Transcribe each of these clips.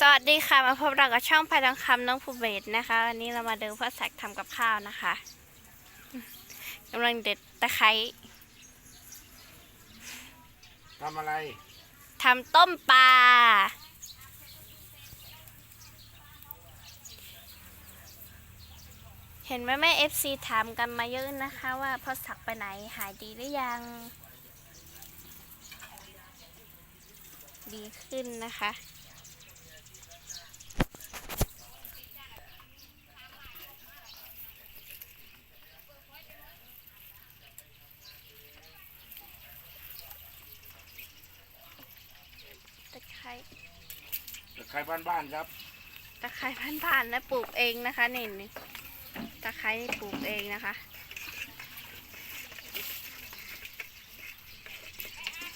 สวัสดีค่ะ มาพบเรากับช่องพายทองคำน้องภูเบศนะคะ วันนี้เรามาดูพ่อแสกทำกับข้าวนะคะกำลังเด็ดตะไคร้ทำอะไรทำต้มปลาเห็นไหมแม่เอฟซีถามกันมาเยอะนะคะว่าพ่อสักไปไหนหายดีหรือยัง ดีขึ้นนะคะ ตะไคร้ตะไคร้บ้านๆครับตะไคร้พันผ่านๆนะปลูกเองนะคะนี่นี่ตะไคร้นี่ปลูกเองนะคะ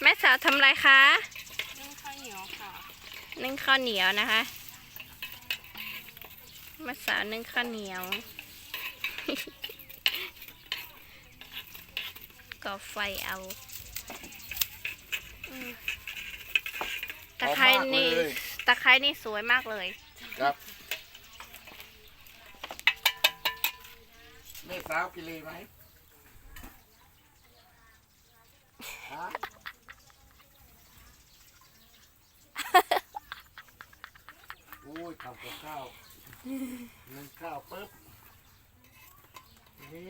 แม่สาวทำอะไรคะนึ่งข้าวเหนียวค่ะนึ่งข้าวเหนียวนะคะแม่สาวนึ่งข้าวเหนียวก่อไฟเอา อืม ตะไคร้หอมมากนี่เลยตะไคร้นี่สวยมากเลย ครับแม่สาวกินเลยไหมฮะโอ้ยทำกับข้าวนึ่งข้าวปุ๊บนี่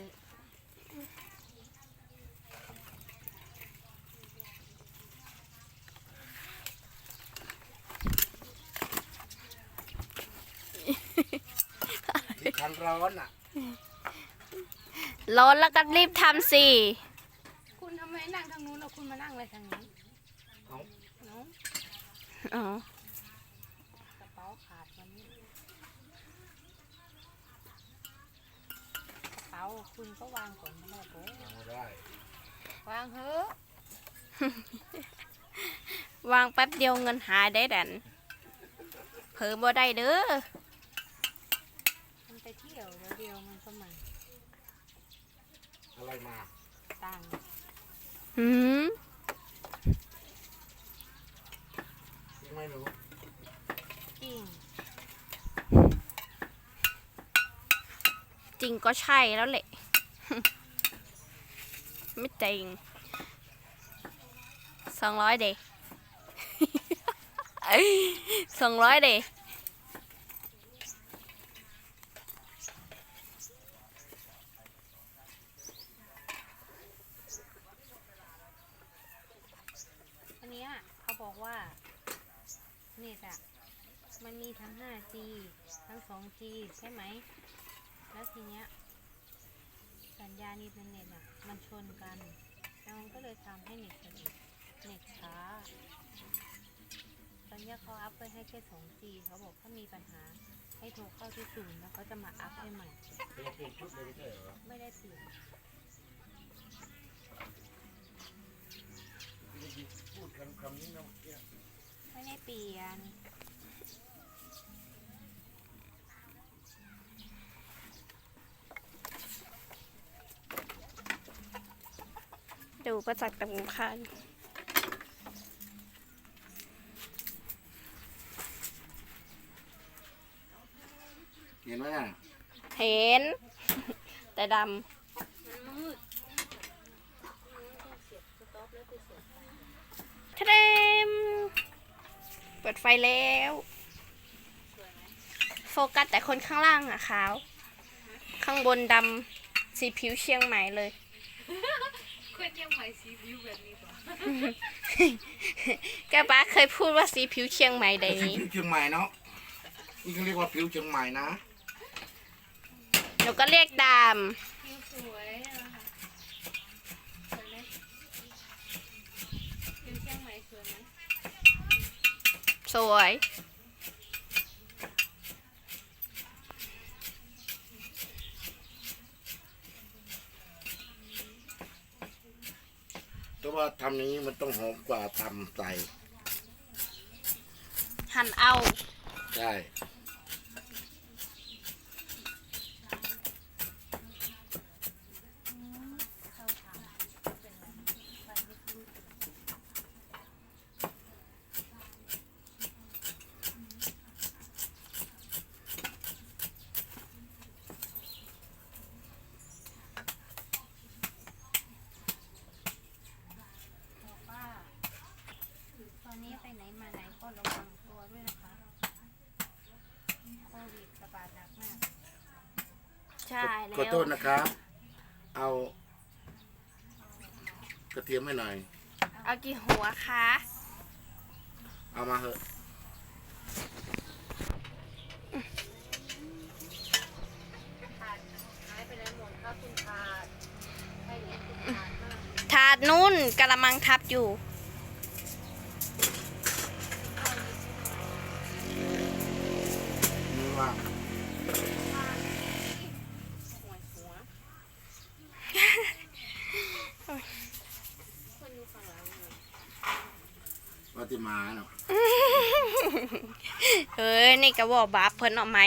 ที่คันร้อนอะ ร้อนแล้วก็รีบทำสิ คุณทำไมนั่งทางนู้นแล้วคุณมานั่งอะไรทางนี้เอา เนาะอ๋อ กระเป๋าขาดวันนี้กระเป๋าคุณก็วางก่อนไม่ได้โอ้เอาได้วางเถอะวางแป๊บเดียวเงินหายได้ดันเผลอบ่ได้เด้อมันไปเที่ ยวแล้วเดียวมันก็มาอะไรมาตังค์หืมยังไม่รู้กิ้งจริงก็ใช่แล้วแหละ ไม่จริงสองร้อยเดสองร้อยเด อันเนี้ยเขาบอกว่าเน็ตอะ มันมีทั้ง 5G ทั้ง 2G ใช่ไหม แล้วทีเนี้ยสัญญาณอินเทอร์เน็ตอะมันชนกัน แล้วมันก็เลยทำให้เน็ตสะดุดเน็ตช้า ตอนเนี้ยเขาอัพไปให้แค่ 2G เขาบอกถ้ามีปัญหาให้โทรเข้าที่ศูนย์แล้วเขาจะมาอัพให้ใหม่เราเปลี่ยนชุดเลยไม่ใช่เหรอ ไม่ได้เปลี่ยน ที่พูดคำคำนี้นะเมื่อกี้ ไม่ได้เปลี่ยน ดูประจักษ์ตำคัญเห็นไหมน่ะ เห็น แต่ดมันมืดำทะเลมเปิดไฟแล้ว โฟกัสแต่คนข้างล่างอะขาว ข้างบนดำสีผิวเชียงใหม่เลยคน ยังใหม่สีวิวแบบนี้ป่ะแกป้าเคยพูดว่าสีผิวเชียงใหม่ใดผินี้วเชียงใหม่เนาะนี่เขาเรียกว่าผิวเชียงใหม่นะหนูก็เรียกดวิวสวยนะคะสวยไหมวิวเชียงใหม่สวยไหมำสวย ว่าทำอย่างนี้มันต้องหอมกว่าทำใส่หั่นเอา ใช่ ใช่แล้ขอโทวษนะครับ เอา กระเทียมให้หน่อย เอากี่หัวคะเอามาเหอะหายไปไหนหมดครับคุณขาดไปไหนคุณขาดมากถาดนุ่นกระมังทับอยู่ มือว่าง หัวหัวคนอยู่ข้างหลังอยู่ ปฏิ มาเนาะเฮ้ยนี่ก็บอกบาปเพิ่นเอาไหม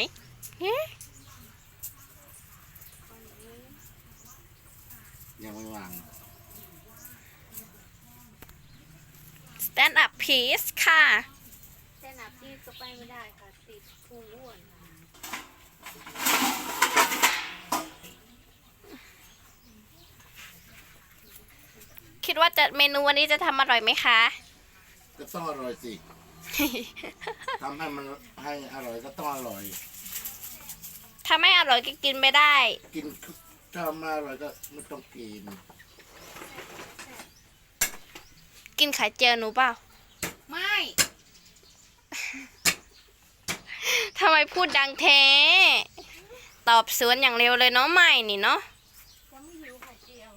เฮ้ยังไม่วาง stand up please ค่ะ แต่หนับที่ก็ไปไม่ได้ค่ะ ติดพุงอ้วนค่ะคิดว่าจะเมนูวันนี้จะทำอร่อยไหมคะ ก็ต้องอร่อยสิทำให้มันให้อร่อยก็ต้องอร่อย ถ้าไม่อร่อยก็กินไม่ได้ กินถ้าไม่อร่อยก็ไม่ต้องกิน กินไข่เจียวหนูเปล่า ไม่ทำไมพูดดังแท้ ตอบสวนอย่างเร็วเลยเนาะไม่นี่เนาะ ยังไม่หิวไข่เจียว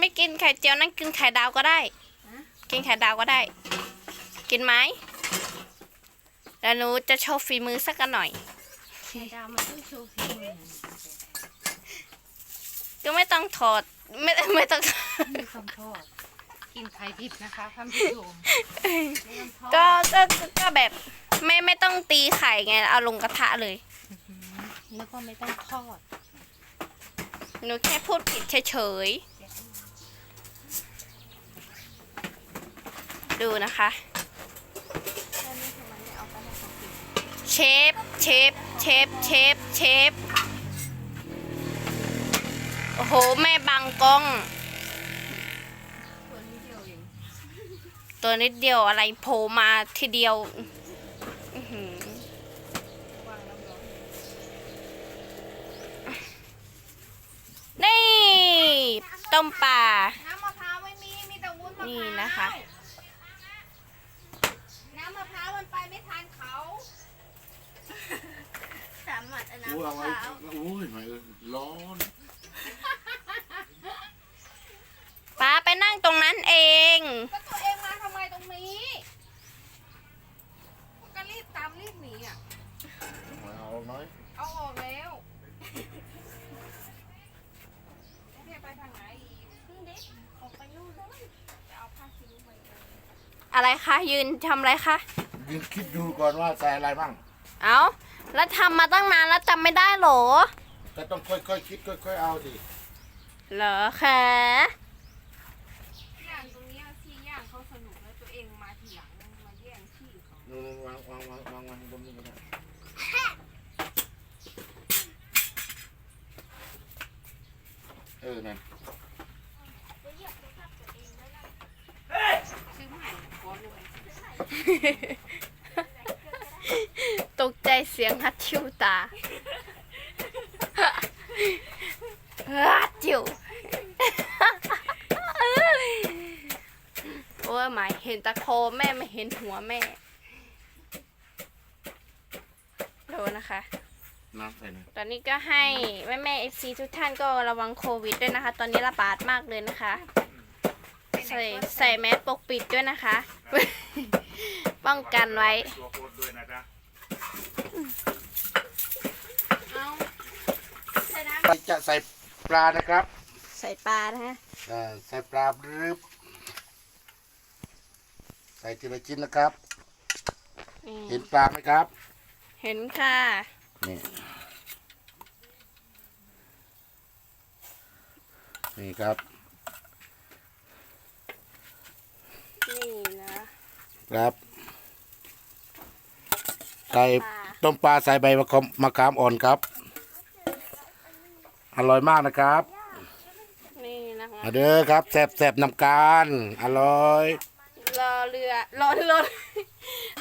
ไม่กินไข่เจียวนั่งกินไข่ดาวก็ได้ กินไข่ดาวก็ได้ กินไหมแล้วหนูจะโชว์ฝีมือสักกันหน่อย ไข่ดาวมันต้องโชว์ฝีมือก็ไม่ต้องถอด ไม่ไม่ต้องมีคำโทษกินไข่ดิบนะคะท่านผู้ชมไม่ต้องทอดก็ก็ก็ก็แบบไม่ไม่ต้องตีไข่ไงเอาลงกระทะเลยแล้วก็ไม่ต้องทอด หนูแค่พูดผิดเฉยๆ ดูนะคะแล้วนี่ทำไมไม่เอาไปให้เขากินเชฟ เชฟ เชฟ เชฟ เชฟ โอ้โห แม่บังกล้องตัวนี้เดียวเอง ตัวนิดเดียวอะไรโผล่มาทีเดียวอื้อหือวางน้ำร้อนนี่ ต้มปลา น้ำมะพร้าวไม่มี มีแต่วุ้นมะพร้าว นี่นะคะน้ำ มะพร้าวมันไปไม่ทันเขาสามารถอู้เอาไว้อู้ยหน่อยร้อนป้าไปนั่งตรงนั้นเอง ก็ตัวเองมาทำไมตรงนี้ก็รีบตามรีบหนีอะเอาน้อยเอาออกแล้วโอเคไปทางไหนอีกขึ้นดิออกไปนู่นเลยจะเอาผ้าคีริ้วไปเลยอะไรคะยืนทำอะไรคะ ยืนคิดดูก่อนว่าใส่อะไรบ้าง เอาแล้วทำมาตั้งนานแล้วจำไม่ได้เหรอ ก็ต้องค่อยๆคิดค่อย ๆ เอาสิเหรอคะย่างตรงเนี้ยที่ย่างเขาสนุกแล้วตัวเองมาทีหลังมาแย่งที่เขานู่นๆวางวางวางวางวางบนนี้ก็ได้เออนั่นซื้อใหม่ขอเลยตกใจ เสียงฮัดชิวตาฮัดชิวโอ้ยหมายเห็นตะโคแม่ไม่เห็นหัวแม่ดูนะคะ น้ำใส่หน่อยตอนนี้ก็ให้แม่แม่เอฟซีทุกท่านก็ระวังโควิดด้วยนะคะ ตอนนี้ระบาดมากเลยนะคะ ใส่ใส่แมสปกปิดด้วยนะคะ ป้องกันไว้ ตัวโคตรด้วยนะจ๊ะ จะใส่ปลานะครับ ใส่ปลานะฮะอ่าใส่ปลารึบใส่ทีละชิ้นนะครับนี่เห็นปลาไหมครับ เห็นค่ะ นี่ นี่ครับ นี่นะครับ ใส่ปลาต้มปลาใส่ใบมะขามมะขามอ่อนครับ อร่อยมากนะครับนี่นะคะมาเด้อครับแซ่บแซ่บๆนำการอร่อย รอเรือรอรอ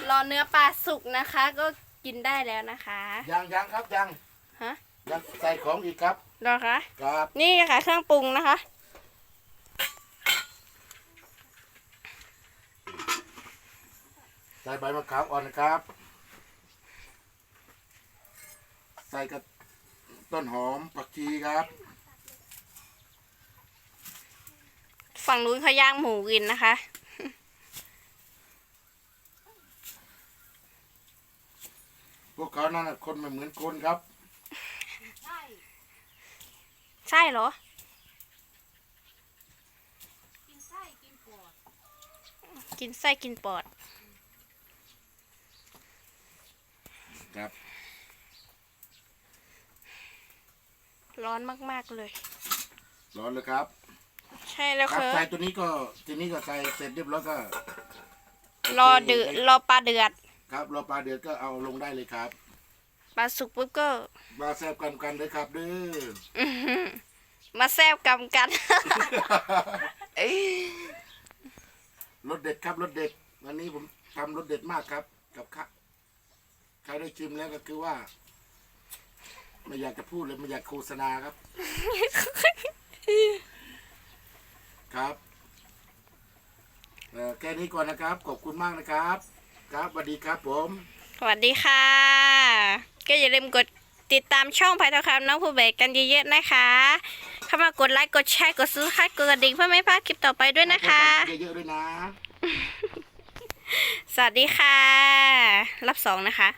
รอเนื้อปลาสุกนะคะ ก็กินได้แล้วนะคะยังยังครับยังฮะยังใส่ของอีกครับรอคะครับนี่ค่ะเครื่องปรุงนะคะ ใส่ใบมะขามอ่อนนะครับ ใส่กับต้นหอมผักชีครับ ฝั่งนู้นเขาย่างหมูกินนะคะ พวกเขานั่นน่ะคนไม่เหมือนคนครับ ใช่ใช่เหรอ กินไส้กินปอดกินไส้กินปอดครับ ร้อนมากๆเลย ร้อนเลยครับ ใช่แล้วครัคืบอใส่ตัวนี้ก็ทีนี้ก็ใส่เสร็จเรียบร้อยก็รอเดือดรอปลาเดือดครับรอปลาเดือดก็เอาลงได้เลยครับปลาสุกปุ๊บก็ มาแซ่บกันกันเลยครับเด้ออื้อหือมาแซวกำกัน รสเด็ดครับรสเด็ด วันนี้ผมทำรสเด็ดมากครับ กับข้าใครได้ชิมแล้วก็คือว่า ไม่อยากจะพูดเลยไม่อยากโฆษณาครับ ครับเอ่อแค่นี้ก่อนนะครับ ขอบคุณมากนะครับ ครับสวัสดีครับผม สวัสดีค่ะ ก็อย่าลืมกดติดตามช่องภัยทองคำน้องผู้เบกกันเยอะๆนะคะ เข้ามากดไลค์ กดแชร์ กดซื้อค่ากดกระดิ่งเพื่อไม่พลาดคลิปต่อไปด้วยนะคะ เยอะๆด้วยนะ สวัสดีค่ะ รับสองนะคะ